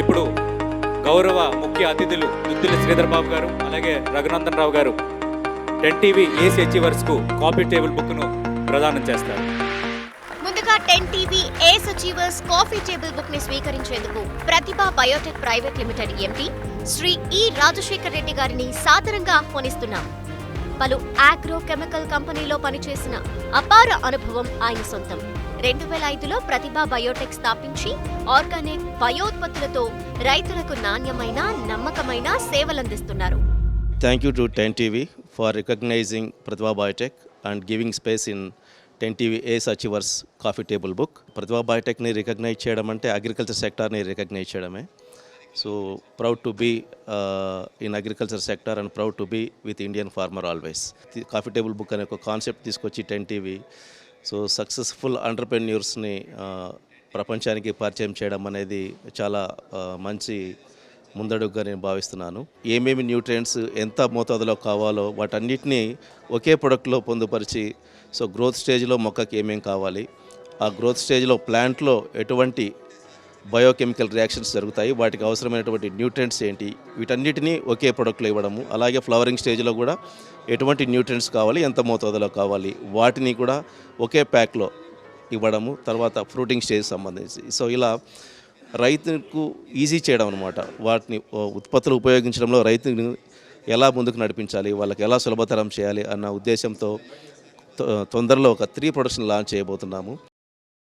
ఇప్పుడు గౌరవ ముఖ్య అతిథులు దుద్దుల శ్రీధర్ బాబు గారు అలాగే రఘునందన్ రావు గారు టెన్ టీవీ ఏసీ అచీవర్స్కు కాఫీ టేబుల్ బుక్ను ప్రదానం చేస్తారు. ముందుగా ten TV ace achievers coffee table బుక్ని స్వీకరించేందుకు Pratibha biotech private limited MP Shri E Rajasekhar Reddy గారిని సాదరంగా ఆహ్వానిస్తున్నాం. పలు ఆగ్రో కెమికల్ కంపెనీలో పనిచేసిన అపార అనుభవం ఆయన సొంతం. రెండు వేల ఐదులో ప్రతిభ బయోటెక్ స్థాపించి ఆర్గానిక్ బయోత్పత్తులతో రైతులకు నాణ్యమైన నమ్మకమైన సేవలందిస్తున్నారు. Thank you to ten TV for recognising Pratibha biotech and giving space in ten TV ace achievers coffee table book Pratibha బయోటెక్ని recognise చేయడం అంటే అగ్రికల్చర్ సెక్టార్ని రికగ్నైజ్ చేయడమే. So proud to be in agriculture sector and proud to be with Indian farmer always coffee table book అనే ఒక concept తీసుకొచ్చి ten TV so successful ఆంటర్ప్రెన్యూర్స్ని ప్రపంచానికి పరిచయం చేయడం అనేది చాలా మంచి ముందడుగుగా నేను భావిస్తున్నాను. ఏమేమి న్యూట్రియంట్స్ ఎంత మోతాదులో కావాలో వాటన్నిటినీ ఒకే ప్రొడక్ట్లో పొందుపరిచి సో గ్రోత్ స్టేజ్లో మొక్కకి ఏమేమి కావాలి ఆ గ్రోత్ స్టేజ్లో ప్లాంట్లో ఎటువంటి బయోకెమికల్ రియాక్షన్స్ జరుగుతాయి. వాటికి అవసరమైనటువంటి న్యూట్రెంట్స్ ఏంటి? వీటన్నిటినీ ఒకే ప్రొడక్ట్లో ఇవ్వడము అలాగే ఫ్లవరింగ్ స్టేజ్లో కూడా ఎటువంటి న్యూట్రెంట్స్ కావాలి ఎంత మోతాదులో కావాలి వాటిని కూడా ఒకే ప్యాక్లో ఇవ్వడము తర్వాత ఫ్రూటింగ్ స్టేజ్ సంబంధించి. సో ఇలా రైతుకు ఈజీ చేయడం అనమాట వాటిని ఉత్పత్తులు ఉపయోగించడంలో రైతుని ఎలా ముందుకు నడిపించాలి వాళ్ళకి ఎలా సులభతరం చేయాలి అన్న ఉద్దేశంతో తొ- తొందరలో ఒక త్రీ ప్రొడక్షన్ లాంచ్ చేయబోతున్నాము.